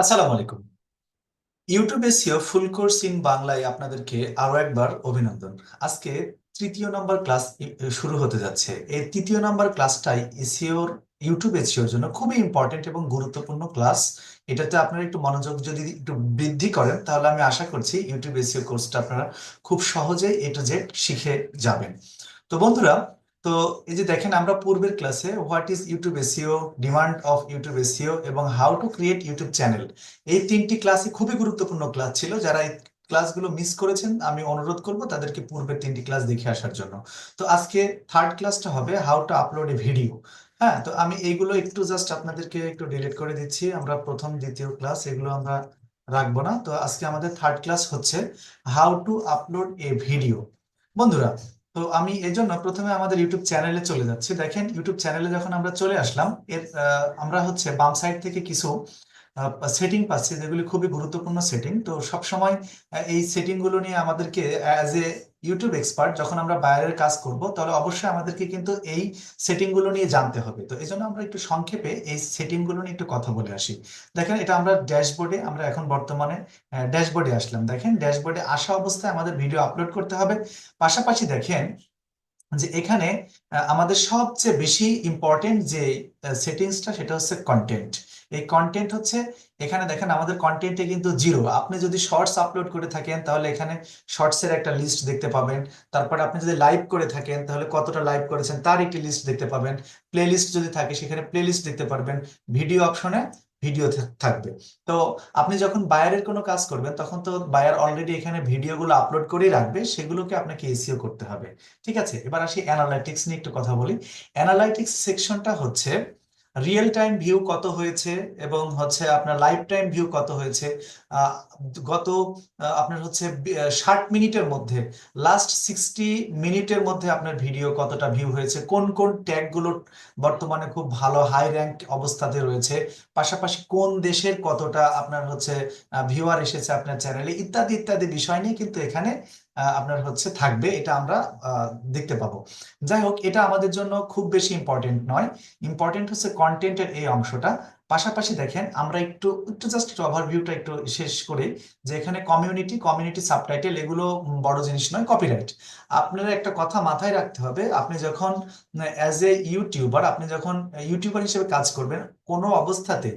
আসসালামু আলাইকুম। YouTube SEO full course in বাংলায় আপনাদেরকে আরও একবার অভিনন্দন। আজকে তৃতীয় নম্বর ক্লাস শুরু হতে যাচ্ছে। এই তৃতীয় নম্বর ক্লাসটাই এসিওর ইউটিউব এসিওর জন্য খুবই ইম্পর্টেন্ট এবং গুরুত্বপূর্ণ ক্লাস এটাতে আপনারা একটু মনোযোগ যদি একটু বৃদ্ধি করেন, তাহলে আমি আশা করছি ইউটিউব এসিও কোর্সটা আপনারা খুব সহজেই এটা যে শিখে যাবেন। তো বন্ধুরা তো এই যে দেখেন আমরা পূর্বের ক্লাসে what is YouTube SEO demand of YouTube SEO এবং how to create YouTube channel এই তিনটি ক্লাসই খুবই গুরুত্বপূর্ণ ক্লাস ছিল। যারা এই ক্লাসগুলো মিস করেছেন, আমি অনুরোধ করব তাদেরকে পূর্বের তিনটি ক্লাস দেখে আসার জন্য। তো আজকে থার্ড ক্লাসটা হবে how to upload a video হ্যাঁ তো আমি এইগুলো একটু জাস্ট আপনাদেরকে একটু ডিলিট করে দিচ্ছি। আমরা প্রথম, দ্বিতীয় ক্লাস এগুলো আমরা রাখব না। তো আজকে আমাদের থার্ড ক্লাস হচ্ছে how to upload a video বন্ধুরা তো আমি এই জন্য প্রথমে আমাদের ইউটিউব চ্যানেলে চলে যাচ্ছি। দেখেন ইউটিউব চ্যানেলে যখন আমরা চলে আসলাম, এর আমরা হচ্ছে বাম সাইড থেকে কিছু সেটিং পাচ্ছি, যেগুলি খুবই গুরুত্বপূর্ণ সেটিং তো সবসময় এই সেটিংগুলো নিয়ে আমাদেরকে অ্যাজ এ ইউটিউব এক্সপার্ট যখন আমরা বাইরের কাজ করব, তাহলে অবশ্যই আমাদেরকে কিন্তু এই সেটিংগুলো নিয়ে জানতে হবে। তো এই জন্য আমরা একটু সংক্ষেপে এই সেটিংগুলো নিয়ে একটু কথা বলে আসি। দেখেন, এটা আমরা ড্যাশবোর্ডে, আমরা এখন বর্তমানে ড্যাশবোর্ডে আসলাম। দেখেন, ড্যাশবোর্ডে আসা অবস্থায় আমাদের ভিডিও আপলোড করতে হবে। পাশাপাশি দেখেন যে এখানে আমাদের সবচেয়ে বেশি ইম্পর্টেন্ট যে সেটিংসটা সেটা হচ্ছে কন্টেন্ট এই কন্টেন্ট হচ্ছে, এখানে দেখেন আমাদের কন্টেন্টে কিন্তু জিরো আপনি যদি শর্টস আপলোড করে থাকেন, তাহলে এখানে শর্টস এর একটা লিস্ট দেখতে পাবেন। তারপরে আপনি যদি লাইভ করে থাকেন, তাহলে কতটা লাইভ করেছেন তার একটি লিস্ট দেখতে পাবেন। প্লে লিস্ট যদি থাকে, সেখানে প্লে লিস্ট দেখতে পারবেন। ভিডিও অপশনে ভিডিও থাকবে। তো আপনি যখন বায়ারের কোনো কাজ করবেন, তখন তো বায়ার অলরেডি এখানে ভিডিওগুলো আপলোড করেই রাখবে। সেগুলোকে আপনাকে এসিও করতে হবে। ঠিক আছে? এবার আসি অ্যানালাইটিক্স নিয়ে একটু কথা বলি। অ্যানালাইটিক্স সেকশনটা হচ্ছে রিয়েল টাইম ভিউ কত হয়েছে এবং হচ্ছে আপনার লাইফ টাইম ভিউ কত হয়েছে? গত আপনার হচ্ছে ষাট মিনিটের মধ্যে লাস্ট সিক্সটি মিনিটের মধ্যে আপনার ভিডিও কতটা ভিউ হয়েছে? কোন কোন ট্যাগগুলো বর্তমানে খুব ভালো হাই র্যাঙ্ক অবস্থাতে রয়েছে? পাশাপাশি কোন দেশের কতটা আপনার হচ্ছে ভিউয়ার এসেছে আপনার চ্যানেলে ইত্যাদি ইত্যাদি বিষয় নিয়ে কিন্তু এখানে আপনার হচ্ছে থাকবে, এটা আমরা দেখতে পাবো। যাই হোক, এটা আমাদের জন্য খুব বেশি ইম্পর্টেন্ট নয়। ইম্পর্টেন্ট হচ্ছে কন্টেন্টের এই অংশটা। পাশাপাশি দেখেন, আমরা একটু একটু জাস্ট ওভারভিউটা একটু শেষ করে যে এখানে কমিউনিটি কমিউনিটি সাবটাইটেল এগুলো বড় জিনিস নয় কপিরাইট আপনার একটা কথা মাথায় রাখতে হবে, আপনি যখন অ্যাজ এ ইউটিউবার আপনি যখন ইউটিউবার হিসেবে কাজ করবেন, কোনো অবস্থাতে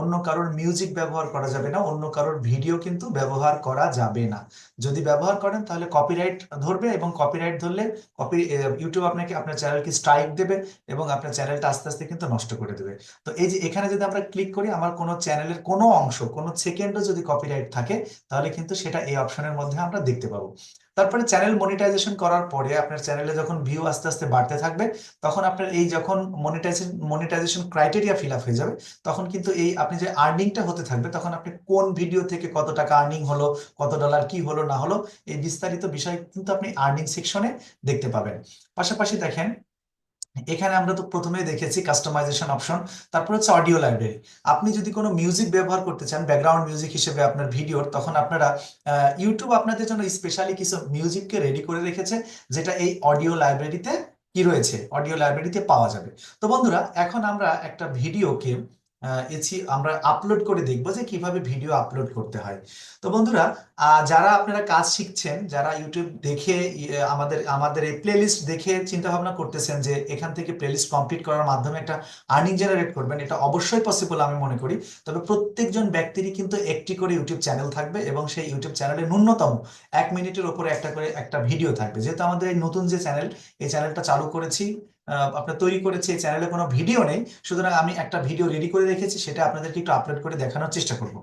অন্য কারোর মিউজিক ব্যবহার করা যাবে না, অন্য কারোর ভিডিও কিন্তু ব্যবহার করা যাবে না। যদি ব্যবহার করেন, তাহলে কপিরাইট ধরবে এবং কপিরাইট ধরলে কপি ইউটিউব আপনাকে আপনার চ্যানেলকে স্ট্রাইক দেবে এবং আপনার চ্যানেলটা আস্তে আস্তে কিন্তু নষ্ট করে দেবে। তো এই যে এখানে যদি আমরা ক্লিক করি আমার কোনো চ্যানেলের কোনো অংশ, কোনো সেকেন্ডও যদি কপিরাইট থাকে, তাহলে কিন্তু সেটা এই অপশনের মধ্যে আমরা দেখতে পাবো। তারপরে চ্যানেল মনিটাইজেশন করার পরে আপনার চ্যানেলে যখন ভিউ আস্তে আস্তে বাড়তে থাকবে, তখন আপনার এই যখন monetization monetization criteria fill up হয়ে যাবে, তখন কিন্তু এই আপনি যে আর্নিংটা হতে থাকবে, তখন আপনি কোন ভিডিও থেকে কত টাকা আর্নিং হলো, কত ডলার কি হলো, না হলো, এই বিস্তারিত বিষয় কিন্তু আপনি আর্নিং সেকশনে দেখতে পাবেন। পাশাপাশি দেখেন এখানে আমরা তো প্রথমেই দেখেছি কাস্টমাইজেশন অপশন তারপর হচ্ছে অডিও লাইব্রেরি আপনি যদি কোনো মিউজিক ব্যবহার করতে চান ব্যাকগ্রাউন্ড মিউজিক হিসেবে আপনার ভিডিওর, তখন আপনারা ইউটিউব আপনাদের জন্য স্পেশালি কিছু মিউজিককে রেডি করে রেখেছে, যেটা এই অডিও লাইব্রেরিতে কি রয়েছে? অডিও লাইব্রেরিতে পাওয়া যাবে। তো বন্ধুরা, এখন আমরা একটা ভিডিওকে এছি, আমরা আপলোড করে দেখব যে কীভাবে ভিডিও আপলোড করতে হয়। তো বন্ধুরা যারা আপনারা কাজ শিখছেন যারা ইউটিউব দেখে ইয়ে, আমাদের আমাদের এই প্লেলিস্ট দেখে চিন্তা ভাবনা করতেছেন যে এখান থেকে প্লেলিস্ট কমপ্লিট করার মাধ্যমে একটা আর্নিং জেনারেট করবেন এটা অবশ্যই পসিবল আমি মনে করি। তবে প্রত্যেকজন ব্যক্তিরই কিন্তু একটি করে ইউটিউব চ্যানেল থাকবে এবং সেই ইউটিউব চ্যানেলে ন্যূনতম এক মিনিটের ওপরে একটা করে একটা ভিডিও থাকবে। যেহেতু আমাদের এই নতুন যে চ্যানেল এই চ্যানেলটা চালু করেছি আপনার তৈরি করেছি এই চ্যানেলে কোনো ভিডিও নেই। সুতরাং আমি একটা ভিডিও রেডি করে রেখেছি সেটা আপনাদেরকে একটু আপলোড করে দেখানোর চেষ্টা করব।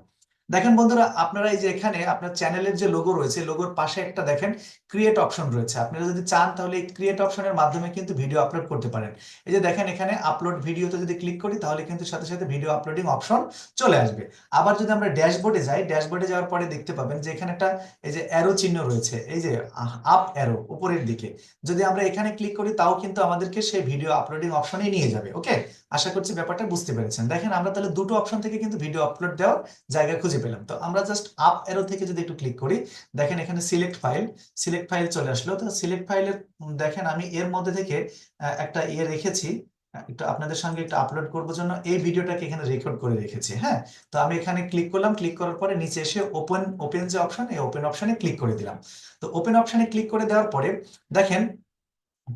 দেখেন বন্ধুরা, আপনারা এই যে এখানে আপনার চ্যানেলের যে লোগো রয়েছে লোগোর পাশে একটা দেখেন ক্রিয়েট অপশন রয়েছে। আপনারা যদি চান তাহলে এই ক্রিয়েট অপশনের মাধ্যমে কিন্তু ভিডিও আপলোড করতে পারেন। এই যে দেখেন এখানে আপলোড ভিডিওতে যদি ক্লিক করি, তাহলে কিন্তু সাথে সাথে ভিডিও আপলোডিং অপশন চলে আসবে। আবার যদি আমরা ড্যাশবোর্ডে যাই, ড্যাশবোর্ডে যাওয়ার পরে দেখতে পাবেন যে এখানে একটা এই যে অ্যারো চিহ্ন রয়েছে, এই যে আপ অ্যারো উপরের দিকে। যদি আমরা এখানে ক্লিক করি, তাও কিন্তু আমাদেরকে সেই ভিডিও আপলোডিং অপশনে নিয়ে যাবে ওকে আশা করছি ব্যাপারটা বুঝতে পেরেছেন। দেখেন আমরা তাহলে দুটো অপশন থেকে কিন্তু ভিডিও আপলোড দেওয়ার জায়গা খুঁজে পেলাম। তো আমরা জাস্ট আপ অ্যারো থেকে যদি একটু ক্লিক করি, দেখেন এখানে সিলেক্ট ফাইল সিলেক্ট ফাইল চলে আসলো। তো সিলেক্ট ফাইলের দেখেন আমি এর মধ্যে থেকে একটা ইয়ে রেখেছি একটু আপনাদের সঙ্গে একটু আপলোড করব জন্য। এই ভিডিওটাকে এখানে রেকর্ড করে রেখেছি হ্যাঁ? তো আমি এখানে ক্লিক করলাম ক্লিক করার পরে নিচে এসে ওপেন ওপেন যে অপশন এই ওপেন অপশনে ক্লিক করে দিলাম। তো ওপেন অপশনে ক্লিক করে দেওয়ার পরে, দেখেন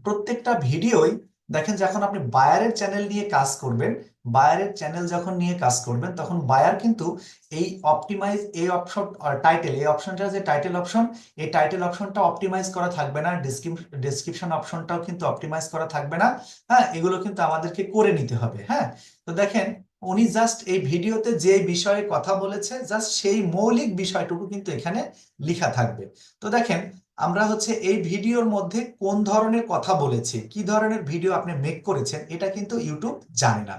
প্রত্যেকটা ভিডিওই দেখেন যখন আপনি বায়ারের চ্যানেল নিয়ে কাজ করবেন, বায়ারের চ্যানেল যখন নিয়ে কাজ করবেন, তখন বায়ার কিন্তু এই অপটিমাইজ এই অপশন টাইটেল এই অপশনটা যে টাইটেল অপশন এই টাইটেল অপশনটা অপটিমাইজ করা থাকবে না ডেসক্রিপশন অপশনটাও কিন্তু অপটিমাইজ করা থাকবে না। হ্যাঁ এগুলো কিন্তু আমাদেরকে করে নিতে হবে হ্যাঁ? তো দেখেন, উনি জাস্ট এই ভিডিওতে যে বিষয়ে কথা বলেছে জাস্ট সেই মৌলিক বিষয়টুকু কিন্তু এখানে লেখা থাকবে। তো দেখেন আমরা হচ্ছে এই ভিডিওর মধ্যে কোন ধরনের কথা বলেছি, কি ধরনের ভিডিও আপনি মেক করেছেন, এটা কিন্তু ইউটিউব জানে না।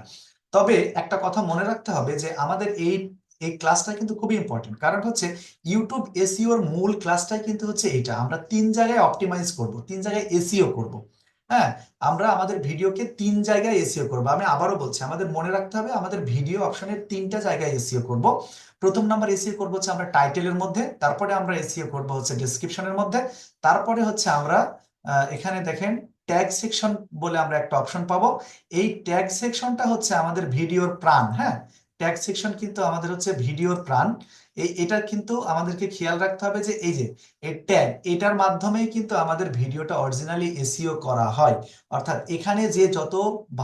তবে একটা কথা মনে রাখতে হবে যে আমাদের এই এই ক্লাসটা কিন্তু খুবই ইম্পর্টেন্ট কারণ হচ্ছে ইউটিউব এসিওর মূল ক্লাসটাই কিন্তু হচ্ছে এটা আমরা তিন জায়গায় অপটিমাইজ করব, তিন জায়গায় এসিও করব। হ্যাঁ আমরা আমাদের ভিডিওকে তিন জায়গায় এসিও করব। আমি আবারও বলছি, আমাদের মনে রাখতে হবে, আমাদের ভিডিও অপশনের তিনটা জায়গায় এসিও করব। প্রথম নাম্বার এসিও করব হচ্ছে আমরা টাইটেলের মধ্যে, তারপরে আমরা এসিও করব হচ্ছে ডেসক্রিপশনের মধ্যে, তারপরে হচ্ছে আমরা এখানে দেখেন ট্যাগ সেকশন বলে আমরা একটা অপশন পাবো। এই ট্যাগ সেকশনটা হচ্ছে আমাদের ভিডিওর প্রাণ হ্যাঁ? ট্যাগ সেকশন কিন্তু আমাদের হচ্ছে ভিডিওর প্রাণ। এই এটা কিন্তু আমাদেরকে খেয়াল রাখতে হবে যে এই যে ট্যাগ, এটার মাধ্যমেই কিন্তু আমাদের ভিডিওটা অরিজিনালি এসিও করা হয়। অর্থাৎ এখানে যে যত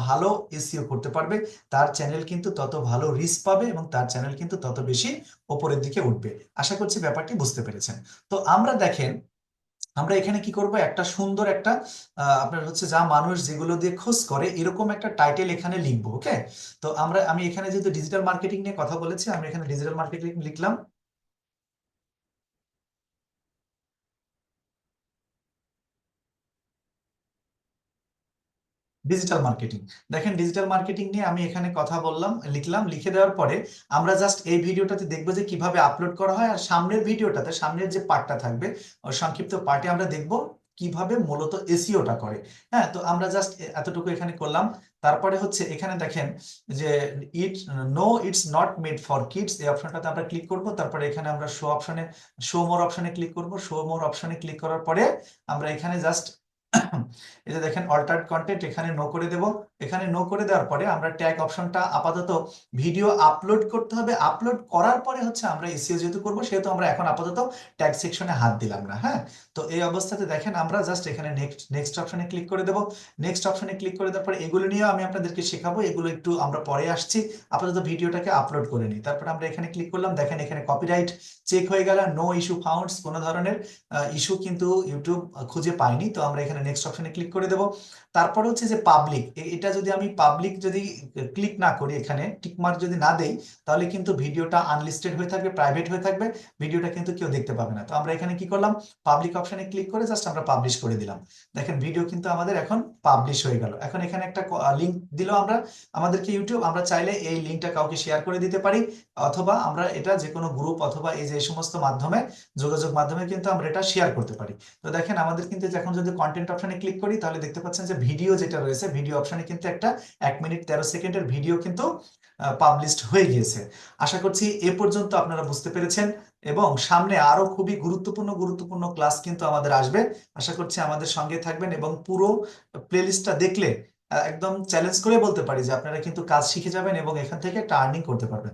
ভালো এসিও করতে পারবে, তার চ্যানেল কিন্তু তত ভালো রিচ পাবে এবং তার চ্যানেল কিন্তু তত বেশি ওপরের দিকে উঠবে। আশা করছি ব্যাপারটি বুঝতে পেরেছেন। তো আমরা দেখেন আমরা এখানে কি করব? একটা সুন্দর একটা আপনার হচ্ছে যা মানুষ যেগুলো দিয়ে খোঁজ করে, এরকম একটা টাইটেল এখানে লিখব ওকে তো আমরা, আমি এখানে যেহেতু ডিজিটাল মার্কেটিং নিয়ে কথা বলেছি, আমি এখানে ডিজিটাল মার্কেটিং লিখলাম। ডিজিটাল মার্কেটিং দেখেন ডিজিটাল মার্কেটিং নিয়ে আমি এখানে কথা বললাম, লিখলাম, লিখে দেওয়ার পরে আমরা জাস্ট এই ভিডিওটাতে দেখব যে কীভাবে আপলোড করা হয় আর সামনের ভিডিওটাতে, সামনের যে পার্টটা থাকবে সংক্ষিপ্ত পার্টে আমরা দেখব কীভাবে মূলত এসইওটা করে। হ্যাঁ তো আমরা জাস্ট এতটুকু এখানে করলাম। তারপরে হচ্ছে এখানে দেখেন যে it no it's not made for kids এই অপশনটাতে আমরা ক্লিক করব। তারপরে এখানে আমরা শো অপশনে শো মোর অপশনে ক্লিক করব। শো মোর অপশনে ক্লিক করার পরে আমরা এখানে জাস্ট এই যে দেখেন অল্টার্ড কন্টেন্ট এখানে নো করে দেব। এখানে নো করে দেওয়ার পরে আমরা ট্যাগ অপশনটা আপাতত ভিডিও আপলোড করতে হবে। আপলোড করার পরে হচ্ছে আমরা এসইও যেহেতু করব, সেহেতু আমরা এখন আপাতত ট্যাগ সেকশনে হাত দিলাম না হ্যাঁ? তো এই অবস্থাতে দেখেন আমরা জাস্ট এখানে নেক্সট নেক্সট অপশনে ক্লিক করে দেব। নেক্সট অপশনে ক্লিক করে দেওয়ার পরে এগুলো নিয়েও আমি আপনাদেরকে শেখাবো। এগুলো একটু আমরা পরে আসছি। আপাতত ভিডিওটাকে আপলোড করে নিই। তারপর আমরা এখানে ক্লিক করলাম। দেখেন এখানে কপিরাইট চেক হয়ে গেল। নো ইস্যু ফাউন্ডস কোনো ধরনের ইস্যু কিন্তু ইউটিউব খুঁজে পাইনি। তো আমরা এখানে নেক্সট অপশনে ক্লিক করে দেব। তারপর হচ্ছে যে পাবলিক এটা যদি আমি পাবলিক যদি ক্লিক না করি এখানে টিকমার্ক যদি না দেই, তাহলে কিন্তু ভিডিওটা আনলিস্টেড হয়ে থাকবে প্রাইভেট হয়ে থাকবে, ভিডিওটা কিন্তু কেউ দেখতে পাবে না। তো আমরা এখানে কি করলাম? পাবলিক অপশনে ক্লিক করে জাস্ট আমরা পাবলিশ করে দিলাম। দেখেন ভিডিও কিন্তু আমাদের এখন পাবলিশ হয়ে গেল। এখন এখানে একটা লিঙ্ক দিল আমরা, আমাদেরকে ইউটিউব আমরা চাইলে এই লিঙ্কটা কাউকে শেয়ার করে দিতে পারি, অথবা আমরা এটা যে কোনো গ্রুপ অথবা এই যে সমস্ত মাধ্যমে, যোগাযোগ মাধ্যমে কিন্তু আমরা এটা শেয়ার করতে পারি। তো দেখেন আমাদের কিন্তু এখন যদি কন্টেন্ট অপশানে ক্লিক করি, তাহলে দেখতে পাচ্ছেন যে ভিডিও যেটা রয়েছে ভিডিও অপশনে কিন্তু একটা এক মিনিট তেরো সেকেন্ডের ভিডিও কিন্তু পাবলিশড হয়ে গিয়েছে। আশা করছি এ পর্যন্ত আপনারা বুঝতে পেরেছেন এবং সামনে আরও খুবই গুরুত্বপূর্ণ গুরুত্বপূর্ণ ক্লাস কিন্তু আমাদের আসবে। আশা করছি আমাদের সঙ্গে থাকবেন এবং পুরো প্লেলিস্টটা দেখলে একদম চ্যালেঞ্জ করে বলতে পারি যে আপনারা কিন্তু কাজ শিখে যাবেন এবং এখান থেকে একটা আর্নিং করতে পারবেন।